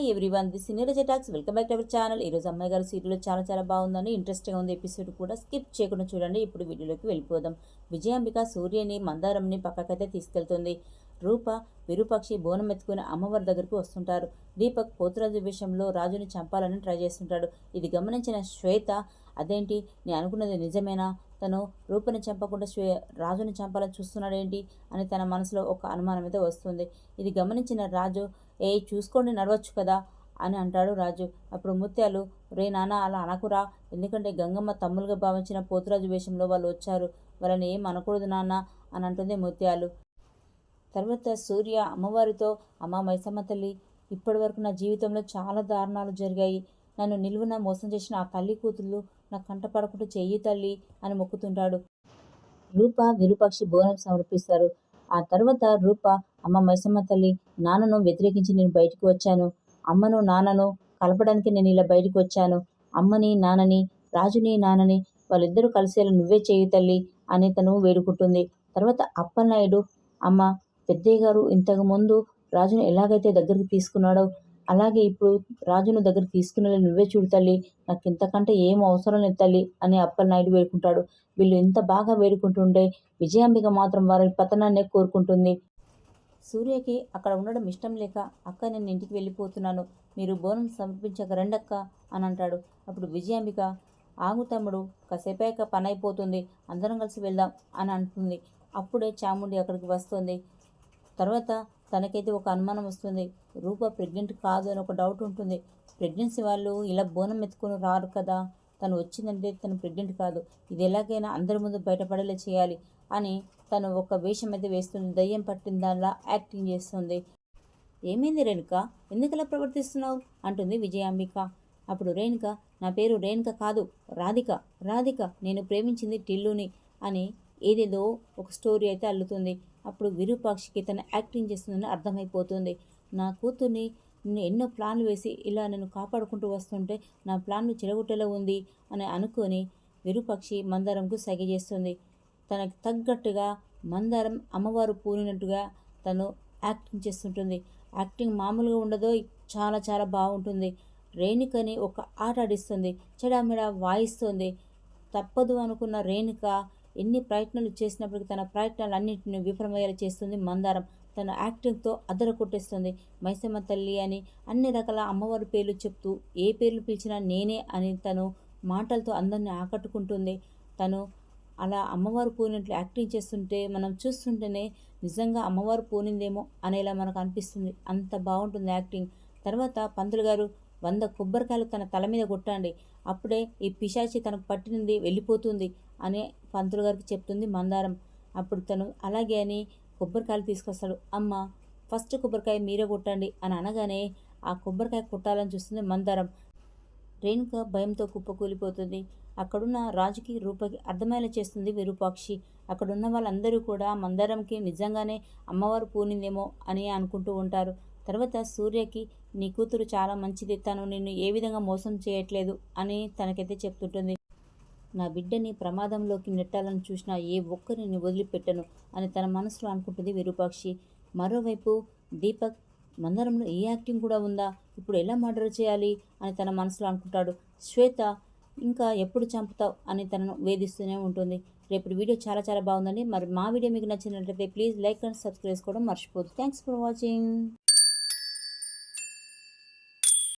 Hi everyone the Neeraja talks welcome back to our channel ఈరోజు అమ్మాయి గారు serial చాలా చాలా బాగుందని ఇంట్రెస్టింగ్ ఉంది ఎపిసోడ్ కూడా. స్కిప్ చేయకుండా చూడండి. ఇప్పుడు వీడియోలోకి వెళ్ళిపోదాం. విజయాంబిక సూర్యని మందారంని పక్కకైతే తీసుకెళ్తుంది. రూప విరూపాక్షి బోనం ఎత్తుకుని అమ్మవారి దగ్గరికి వస్తుంటారు. దీపక్ పోతురాజు విషయంలో రాజుని చంపాలని ట్రై చేస్తుంటాడు. ఇది గమనించిన శ్వేత అదేంటి? నేను అనుకున్నది నిజమేనా? తను రూపని చంపకుండా శ్వే రాజుని చంపాలని చూస్తున్నాడేంటి అని తన మనసులో ఒక అనుమానం అయితే వస్తుంది. ఇది గమనించిన రాజు ఏ చూసుకోండి నడవచ్చు కదా అని అంటాడు రాజు. అప్పుడు ముత్యాలు రే నాన్న అలా అనకురా. ఎందుకంటే గంగమ్మ తమ్ములుగా భావించిన పోతురాజు వేషంలో వాళ్ళు వచ్చారు. వాళ్ళని ఏం అనకూడదు నాన్న అని అంటుంది ముత్యాలు. తర్వాత సూర్య అమ్మవారితో అమ్మ మైసమ్మ తల్లి ఇప్పటి వరకు నా జీవితంలో చాలా దారుణాలు జరిగాయి. నన్ను నిలువున మోసం చేసిన ఆ తల్లి కూతుళ్ళు నా కంట పడకుండా చెయ్యి తల్లి అని మొక్కుతుంటాడు. రూప విరూపాక్షి బోనం సమర్పిస్తారు. ఆ తర్వాత రూప అమ్మ మైసమ్మ తల్లి నాన్నను వ్యతిరేకించి నేను బయటికి వచ్చాను. అమ్మను నాన్నను కలపడానికి నేను ఇలా బయటికి వచ్చాను. అమ్మని నాన్నని రాజుని నాన్నని వాళ్ళిద్దరూ కలిసేలా నువ్వే చేయి తల్లి అని తను వేడుకుంటుంది. తర్వాత అప్పలనాయుడు అమ్మ పెద్దయ్య గారు ఇంతకు ముందు రాజును ఎలాగైతే దగ్గరికి తీసుకున్నాడో అలాగే ఇప్పుడు రాజును దగ్గర తీసుకునే నువ్వే చూడు తల్లి నాకు ఇంతకంటే ఏం అవసరం లేదు తల్లి అని అప్పలనాయుడు వేడుకుంటాడు. వీళ్ళు ఇంత బాగా వేడుకుంటుండే విజయాంబిక మాత్రం వారి పతనాన్నే కోరుకుంటుంది. సూర్యకి అక్కడ ఉండడం ఇష్టం లేక అక్క నేను ఇంటికి వెళ్ళిపోతున్నాను. మీరు బోనం సమర్పించక రెండక్క అని అంటాడు. అప్పుడు విజయాంబిక ఆగు తమ్ముడు కాసేపాక పని అయిపోతుంది అందరం కలిసి వెళ్దాం అని అంటుంది. అప్పుడే చాముండి అక్కడికి వస్తుంది. తర్వాత తనకైతే ఒక అనుమానం వస్తుంది. రూప ప్రెగ్నెంట్ కాదు అని ఒక డౌట్ ఉంటుంది. ప్రెగ్నెన్సీ వాళ్ళు ఇలా బోనం ఎత్తుకొని రారు కదా. తను వచ్చిందంటే తను ప్రెగ్నెంట్ కాదు. ఇది ఎలాగైనా అందరి ముందు బయటపడేలా చేయాలి అని తను ఒక వేషం అయితే వేస్తుంది. దయ్యం పట్టిన దానిలా యాక్టింగ్ చేస్తుంది. ఏమైంది రేణుక? ఎందుకలా ప్రవర్తిస్తున్నావు? అంటుంది విజయాంబిక. అప్పుడు రేణుక నా పేరు రేణుక కాదు రాధిక. రాధిక నేను ప్రేమించింది టిల్లుని అని ఏదేదో ఒక స్టోరీ అయితే అల్లుతుంది. అప్పుడు విరూపాక్షికి తన యాక్టింగ్ చేస్తుందని అర్థమైపోతుంది. నా కూతుర్ని నేను ఎన్నో ప్లాన్లు వేసి ఇలా నేను కాపాడుకుంటూ వస్తుంటే నా ప్లాన్ను చెడగొట్టేలా ఉంది అని అనుకొని విరూపాక్షి మందారంకు సగ చేస్తుంది. తనకు తగ్గట్టుగా మందారం అమ్మవారు పూనినట్టుగా తను యాక్టింగ్ చేస్తుంటుంది. యాక్టింగ్ మామూలుగా ఉండదో చాలా చాలా బాగుంటుంది. రేణుకని ఒక ఆట ఆడిస్తుంది. చెడామెడ వాయిస్తుంది. తప్పదు అనుకున్న రేణుక ఎన్ని ప్రయత్నాలు చేసినప్పటికీ తన ప్రయత్నాలు అన్నింటిని విఫలమయ్యేలా చేస్తుంది మందారం. తన యాక్టింగ్తో అదర కొట్టేస్తుంది మైసమ్మ తల్లి అని అన్ని రకాల అమ్మవారి పేర్లు చెప్తూ ఏ పేర్లు పిలిచినా నేనే అని తను మాటలతో అందరిని ఆకట్టుకుంటుంది. తను అలా అమ్మవారు పూనినట్లు యాక్టింగ్ చేస్తుంటే మనం చూస్తుంటేనే నిజంగా అమ్మవారు పూనిందేమో అనేలా మనకు అనిపిస్తుంది. అంత బాగుంటుంది యాక్టింగ్. తర్వాత పంతులు గారు వంద కొబ్బరికాయలు తన తల మీద కొట్టండి అప్పుడే ఈ పిశాచి తనకు పట్టినది వెళ్ళిపోతుంది అనే పంతులు గారికి చెప్తుంది మందారం. అప్పుడు తను అలాగే అని కొబ్బరికాయలు తీసుకొస్తాడు. అమ్మ ఫస్ట్ కొబ్బరికాయ మీరే కొట్టండి అని అనగానే ఆ కొబ్బరికాయ కొట్టాలని చూస్తుంది మందారం. రేణుక భయంతో కుప్పకూలిపోతుంది అక్కడున్న రాజుకి రూపకి అర్థమయ్యేలా చేస్తుంది విరూపాక్షి. అక్కడున్న వాళ్ళందరూ కూడా మందారంకి నిజంగానే అమ్మవారు పూనిందేమో అని అనుకుంటూ ఉంటారు. తర్వాత సూర్యకి నీ కూతురు చాలా మంచిది తను నిన్ను ఏ విధంగా మోసం చేయట్లేదు అని తనకైతే చెప్తుంటుంది. నా బిడ్డని ప్రమాదంలోకి నెట్టాలని చూసిన ఏ ఒక్కరిని వదిలిపెట్టను అని తన మనసులో అనుకుంటుంది విరూపాక్షి. మరోవైపు దీపక్ మందరంలో ఏ యాక్టింగ్ కూడా ఉందా? ఇప్పుడు ఎలా మర్డర్ చేయాలి? అని తన మనసులో అనుకుంటాడు. శ్వేత ఇంకా ఎప్పుడు చంపుతావు? అని తనను వేధిస్తూనే ఉంటుంది. రేపు వీడియో చాలా చాలా బాగుందండి. మరి మా వీడియో మీకు నచ్చినట్లయితే ప్లీజ్ లైక్ అండ్ సబ్స్క్రైబ్ చేసుకోవడం మర్చిపోదు థ్యాంక్స్ ఫర్ వాచింగ్.